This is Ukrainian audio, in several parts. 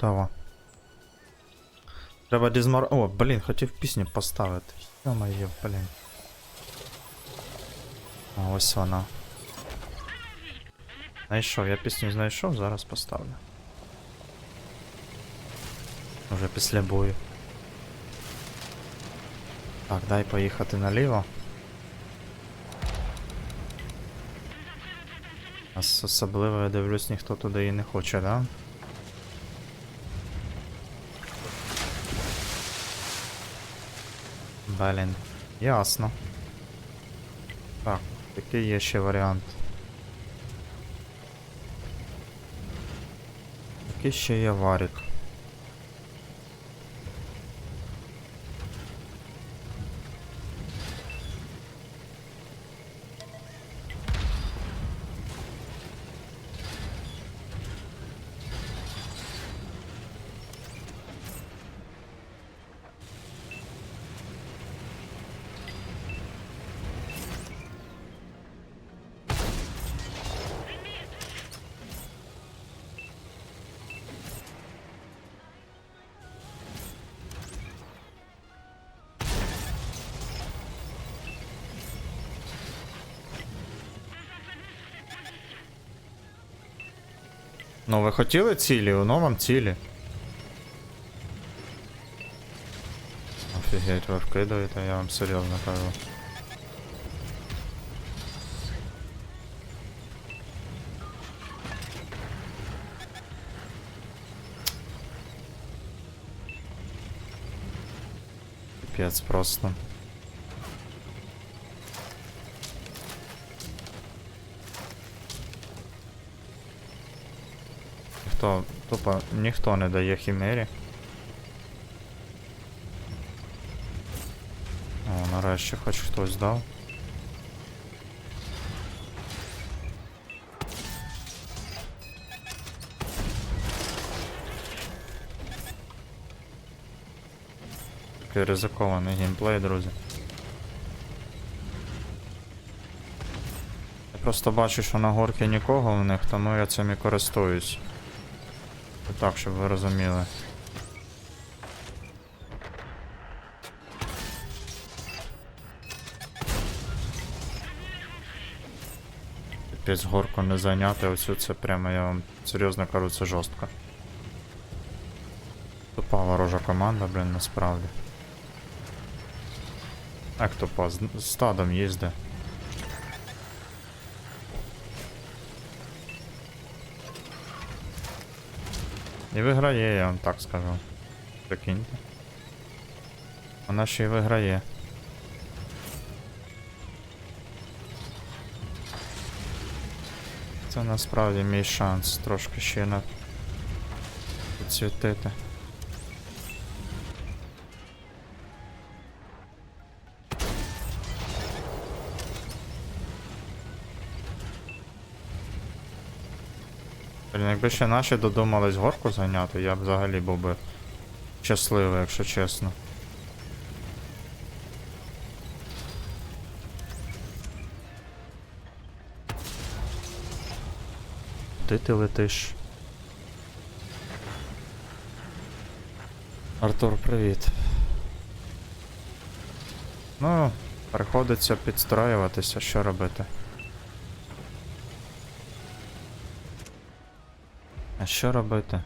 Давай. Треба дізмар... О, блін, хотів пісню поставити. Йо-моє, блін. А, ось вона. Знайшов, я пісню знайшов, зараз поставлю. Уже після бою. Так, дай поїхати наліво. Особливо я дивлюсь, ніхто туди і не хоче, да? Блін, ясно. Так, який є ще варіант? Який ще є варік? Ну, ви хотіли цілі, воно вам цілі. Офігеть, ви вкидаєте, я вам серйозно кажу. Піпець просто. Ніхто, тупо ніхто не дає хімері. О, нарешті хоч хтось дав. Такий ризикований геймплей, друзі. Просто бачу, що на горці нікого в них, тому я цим і користуюсь. Так, щоб ви розуміли. Піць горку не зайняти, оцю це прямо я вам серйозно кажу, це жорстко. Тупа ворожа команда, блін, насправді. Як тупа, з стадом їзде. І виграє, я вам так скажу. Прикиньте. Вона ще й виграє. Це насправді мій шанс трошки ще на підсвітити. Блін, якби ще наші додумались горку зайняти, я б взагалі був би щасливий, якщо чесно. Куди ти летиш? Артур, привіт. Ну, приходиться підстроюватися, що робити. А що робити?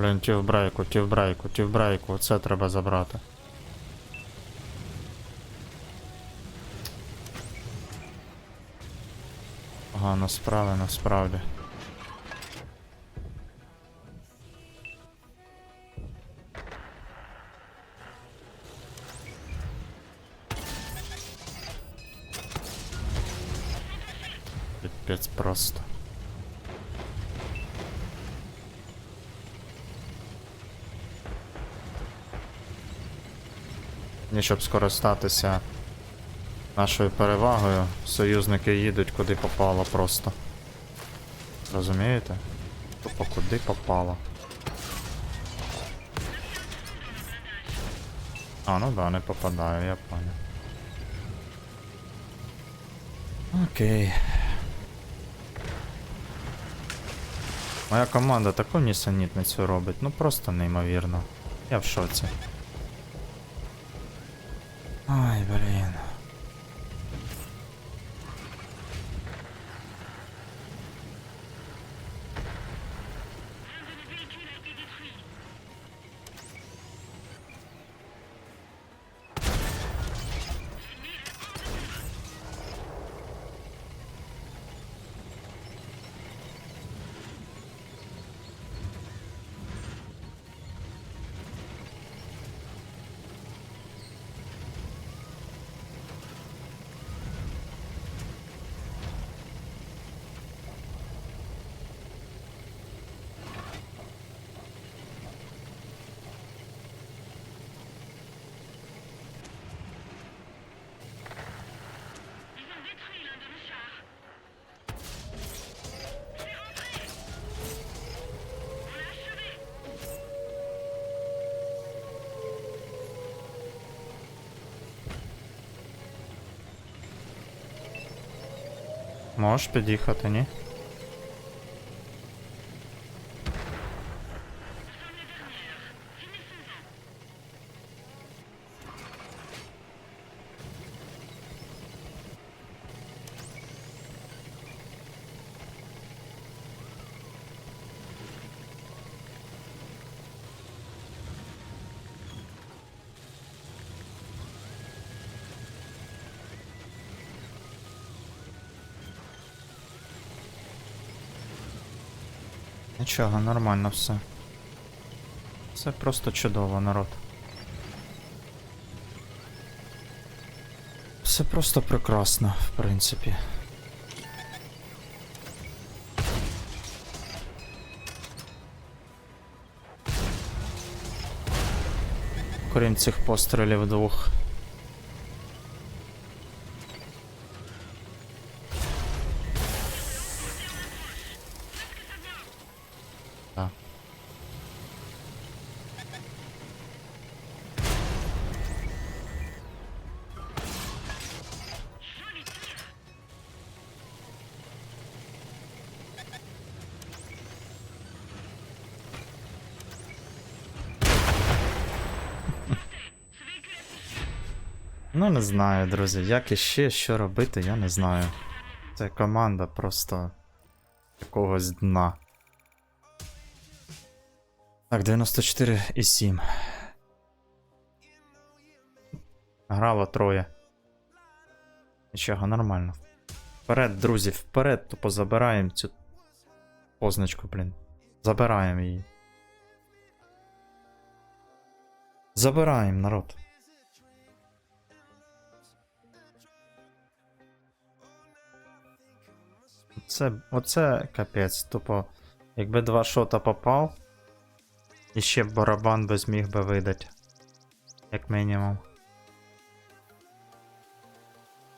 Блін, ті в брейку, ті в брейку, ті в брейку. Оце треба забрати. Ага, насправді насправді. Пипец просто. Ні, щоб скористатися нашою перевагою, союзники їдуть куди попало просто. Розумієте? Тупо куди попало. А, ну да, не попадаю, я понял. Окей. Моя команда таку нісенітницю робить, ну просто неймовірно. Я в шоці. Ай, блін. Можеш під'їхати, ні? Нічого, нормально все. Все просто чудово, народ. Все просто прекрасно, в принципі. Крім цих пострілів двох. Ну, не знаю, друзі. Як іще що робити, я не знаю. Це команда просто якогось дна. Так, 94 і 7. Грало троє. Нічого, нормально. Вперед, друзі, вперед, тупо забираємо цю позначку, блін. Забираємо її. Забираємо, народ. Це, оце капець, тупо. Якби два шота попав, і ще барабан би зміг би видати. Як мінімум.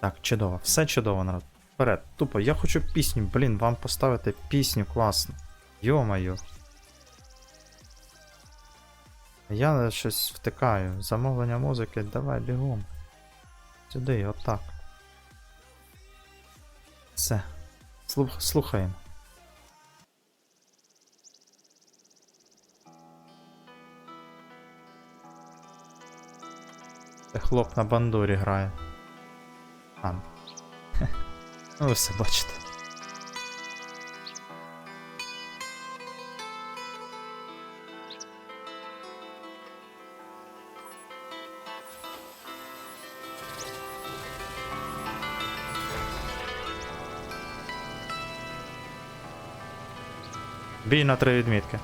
Так, чудово, все чудово, народ. Вперед, тупо, я хочу пісню, блін, вам поставити пісню класно. Йо-моє. Я щось втикаю. Замовлення музики, давай бігом. Сюди, отак. Все. Слух, слухаємо. Це хлоп на бандурі грає. А. Ну ви все бачите. Бій на три відмітки.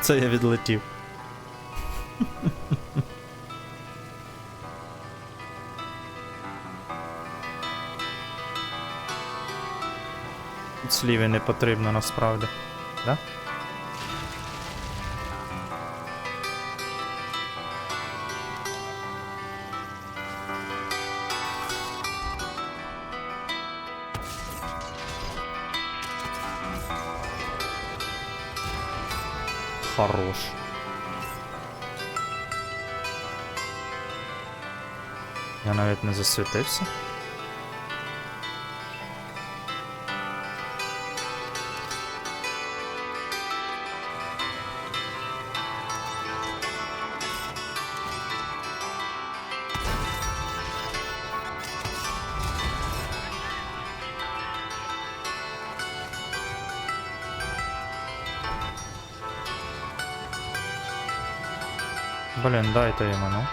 Це я відлетів. Тут не потрібно насправді. Да? Хорош. Я навіть не засвітився. Блін, дайте йому, ну.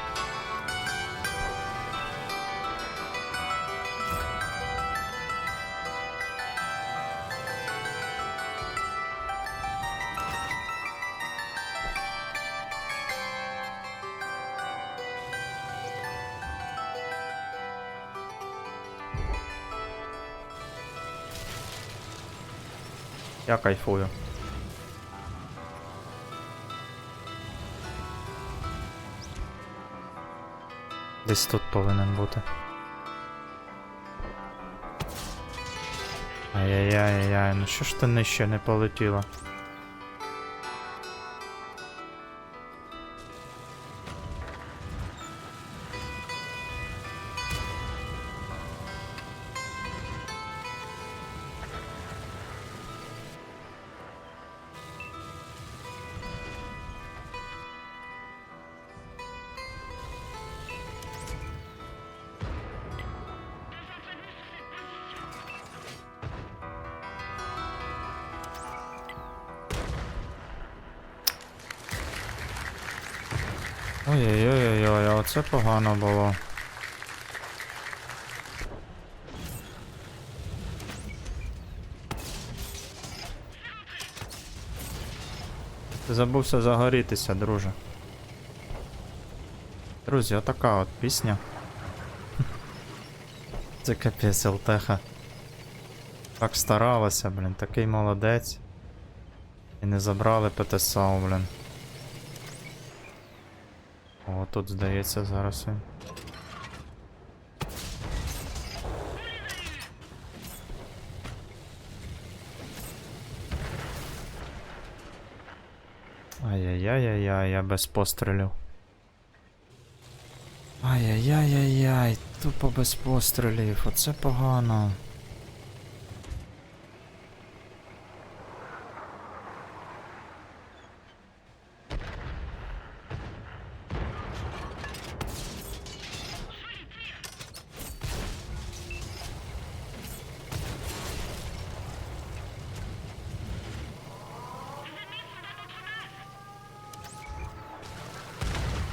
Я кайфую. Десь тут повинен бути. Ай-яй-яй-яй, ну що ж ти нижче не полетіла? Ой-ой-ой-ой, а оце погано було. Ти забувся загорітися, друже. Друзі, отака от пісня. Це капець Елтеха. Так старалася, блін, такий молодець. І не забрали ПТСАУ, блін. О, тут здається зараз він. Ай-яй-яй-яй-яй, я без пострілів. Ай-яй-яй-яй-яй, тупо без пострілів, оце погано.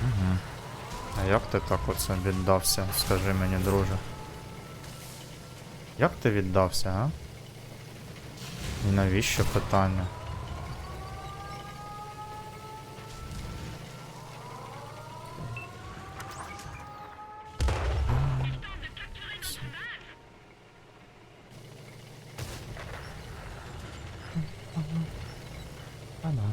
Угу. А як ти так оце віддався, скажи мені, друже? Як ти віддався, а? І навіщо питання? Ага.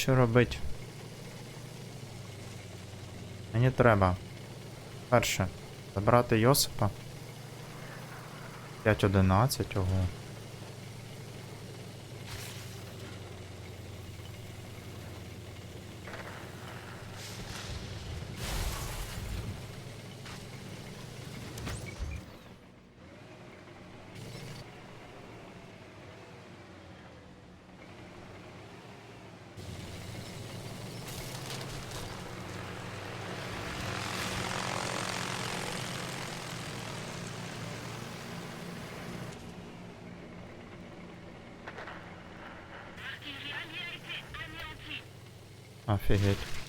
Що робити? Мені треба. Перше. Забрати Йосипа. 5.11, ого. Ah, a ferreta.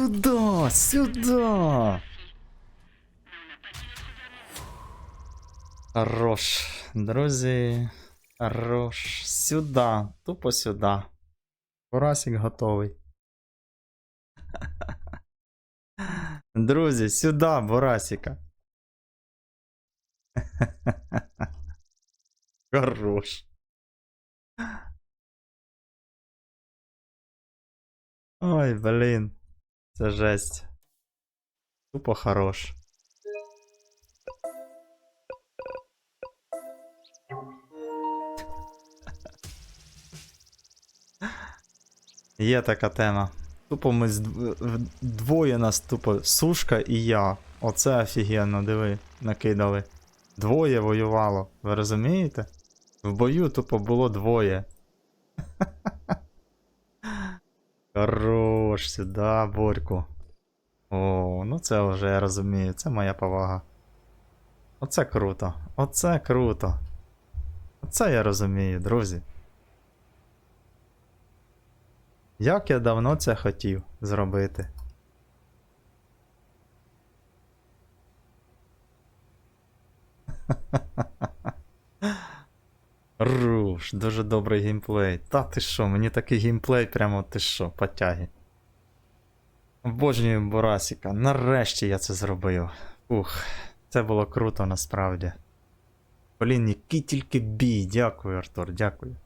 Сюда, сюда. Хорош, друзі. Хорош. Сюда. Тупо сюда. Порасик готовий. Друзі, сюди, Борасіка. Хорош. Ой, блін. Це жесть. Тупо хорош. Є така тема. Тупо ми двоє нас тупо сушка і я. Оце офігенно, диви, накидали. Двоє воювало, ви розумієте? В бою тупо було двоє. Хорош, сюди, Борьку. О, ну це вже я розумію, це моя повага. Оце круто. Оце круто. Оце я розумію, друзі. Як я давно це хотів зробити. Руш, дуже добрий геймплей. Та ти що, мені такий геймплей прямо ти що, потяги. Обожнюю Борасіка. Нарешті я це зробив. Ух, це було круто насправді. Блін, який тільки бій. Дякую, Артур, дякую.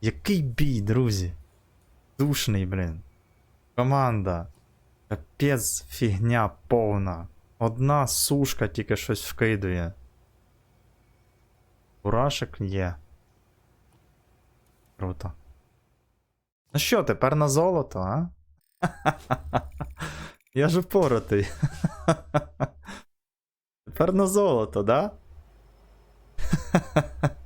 Який бій, друзі? Душний, блін. Команда. Капець фігня повна. Одна сушка тільки щось вкидує. Бурашек є. Круто. Ну що, тепер на золото, а? Я ж упоротий. Тепер на золото, да?